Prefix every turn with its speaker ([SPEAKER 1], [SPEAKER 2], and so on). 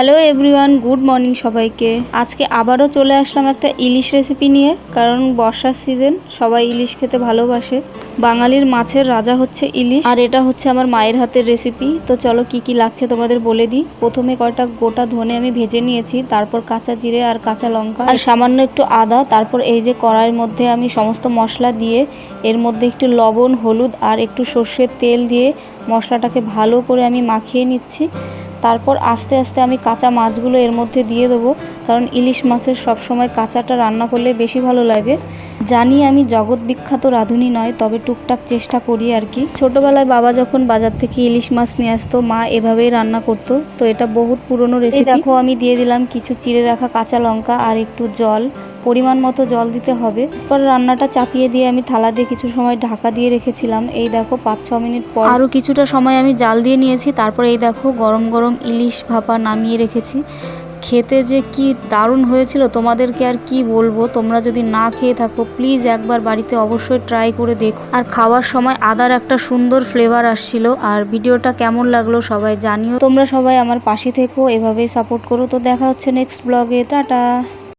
[SPEAKER 1] Hello everyone good morning সবাইকে। আজকে আবারও চলে আসলাম একটা ইলিশ রেসিপি নিয়ে, কারণ বর্ষার সিজন সবাই ইলিশ খেতে ভালোবাসে। বাঙালির মাছের রাজা হচ্ছে ইলিশ, আর এটা হচ্ছে আমার মায়ের হাতের রেসিপি তো চলো কি কি লাগছে তোমাদের বলে দিই। প্রথমে কয়টা গোটা ধনে আমি ভেজে নিয়েছি, তারপর কাঁচা জিরে আর কাঁচা লঙ্কা, আর সামান্য একটু আদা, তারপর এই যে কড়াইয়ের মধ্যে আমি সমস্ত মশলা দিয়ে, এর মধ্যে একটু লবণ, হলুদ আর একটু সর্ষের তেল দিয়ে মশলাটাকে ভালো করে আমি মাখিয়ে নিচ্ছি। তারপর আস্তে আস্তে আমি কাঁচা মাছগুলো এর মধ্যে দিয়ে দেবো, কারণ ইলিশ মাছের সবসময় কাঁচাটা রান্না করলে বেশি ভালো লাগে। জানি আমি জগৎ বিখ্যাত রাঁধুনি নয় তবে টুকটাক চেষ্টা করি আর কি। ছোটবেলায় বাবা যখন বাজার থেকে ইলিশ মাছ নিয়ে আসতো মা এভাবেই রান্না করতো। তো এটা বহুত পুরনো রেসিপি দেখো আমি দিয়ে দিলাম কিছু চিড়ে রাখা কাঁচা লঙ্কা আর একটু জল। পরিমাণ মতো জল দিতে হবে। পর রান্নাটা চাপিয়ে দিয়ে আমি থালা দিয়ে কিছু সময় ঢাকা দিয়ে রেখেছিলাম। এই দেখো পাঁচ ছ মিনিট পর আরও কিছুটা সময় আমি জাল দিয়ে নিয়েছি। তারপর এই দেখো গরম গরম ইলিশ ভাপা নামিয়ে রেখেছি। খেতে যে কি দারুণ হয়েছিল, তোমাদেরকে আর কি বলব? তোমরা যদি না খেয়ে থাকো প্লিজ একবার বাড়িতে অবশ্যই ট্রাই করে দেখো। আর খাওয়ার সময় আদার একটা সুন্দর ফ্লেভার আসছিল, আর ভিডিওটা কেমন লাগল সবাই জানিও। তোমরা সবাই আমার পাশে থেকো, এভাবেই সাপোর্ট করো। তো দেখা হচ্ছে নেক্সট ব্লগে টাটা!